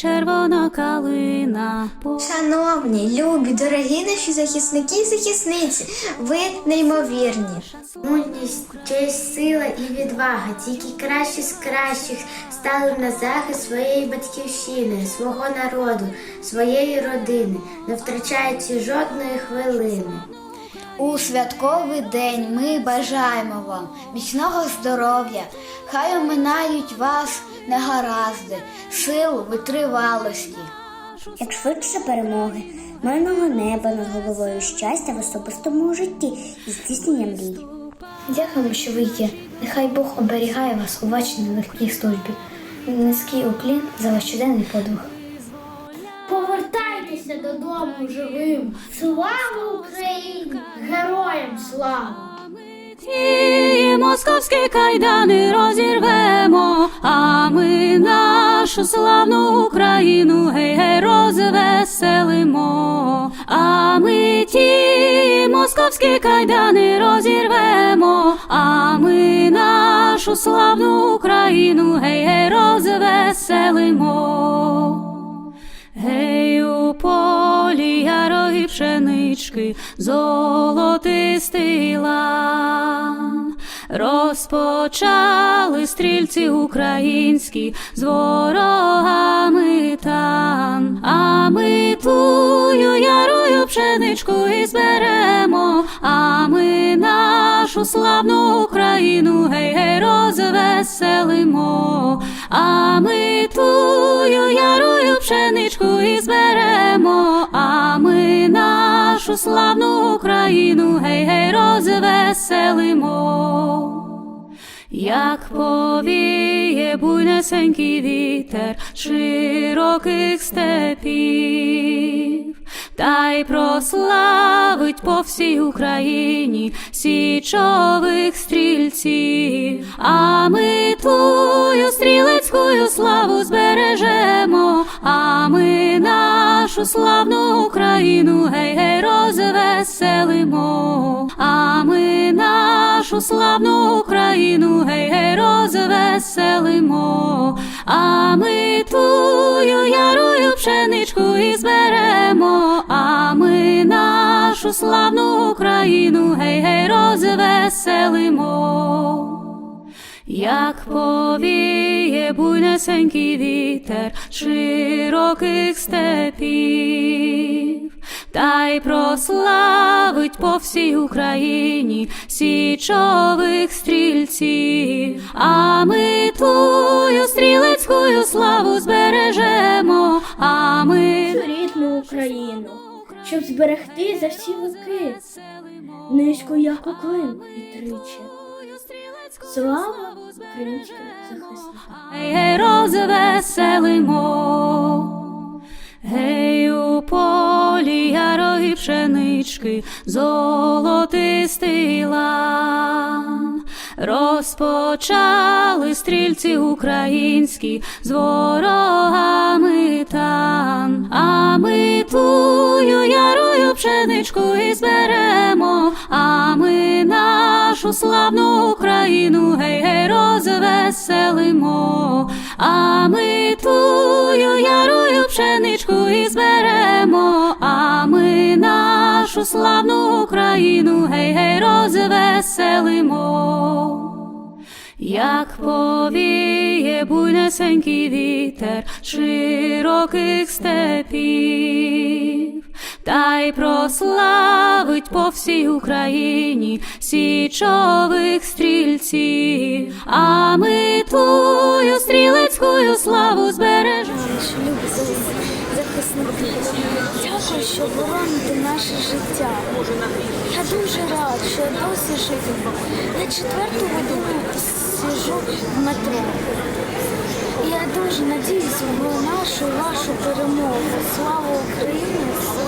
червона калина. Шановні, любі, дорогі наші захисники і захисниці, ви неймовірні. Мужність, честь, сила і відвага. Тільки кращі з кращих стали на захист своєї батьківщини, свого народу, своєї родини, не втрачаючи жодної хвилини. У святковий день ми бажаємо вам міцного здоров'я, хай оминають вас негаразди, сил витривалості. як швидше перемоги, мирного неба над головою, щастя в особистому житті і здійснення мрій. Дякуємо, що ви є. Нехай Бог оберігає вас у вашій нелегкій службі. Низький уклін за ваш щоденний подвиг. Повертайтеся додому живим. Слава Україні! Героям слава! Ті московські кайдани розірвемо, а ми нашу славну Україну гей гей розвеселимо, а ми ті московські кайдани розірвемо, а ми нашу славну Україну гей гей розвеселимо. Гей, пшенички, золотистий лан. Розпочали стрільці українські з ворогами тан, а ми тую ярою пшеничку і зберемо, а ми нашу славну Україну гей гей розвеселимо, а ми тую ярою пшеничку славну Україну гей гей розвеселимо. Як повіє буйнесенький вітер широких степів, та й прославить по всій Україні січових стрільців, а ми тую стрілецькую славу нашу славну Україну. Гей гей розвеселимо, а ми нашу славну Україну. Гей гей розвеселимо, а ми тую ярою пшеничку і зберемо, а ми нашу славну Україну. Гей гей розвеселимо. Як повіє буйнесенький вітер широких степів, та й прославить по всій Україні січових стрільців, а ми тую стрілецькую славу збережемо, а ми Рідну Україну, щоб зберегти за всі віки. Низько як уклин і тричі. Слава! Гей, розвеселимо. Гей, у полі ярої пшенички, золотистий лан. Розпочали стрільці українські з ворогами тан, а ми тую ярою пшеничку і зберемо, а ми нашу славну Україну гей гей розвеселимо, а ми тую ярою пшеничку і зберемо, а ми нашу славну Україну гей гей розвеселимо. Як повіє буйнесенький вітер широких степів, та й прославить по всій Україні січових стрільців, а ми тую стрілецькую славу збережемо. дякую, що бороните наше життя. Я дуже рад, що я досі живу. Я четверту годину сижу в метро. Я дуже надіюсь в нашу вашу перемогу. Слава Україні.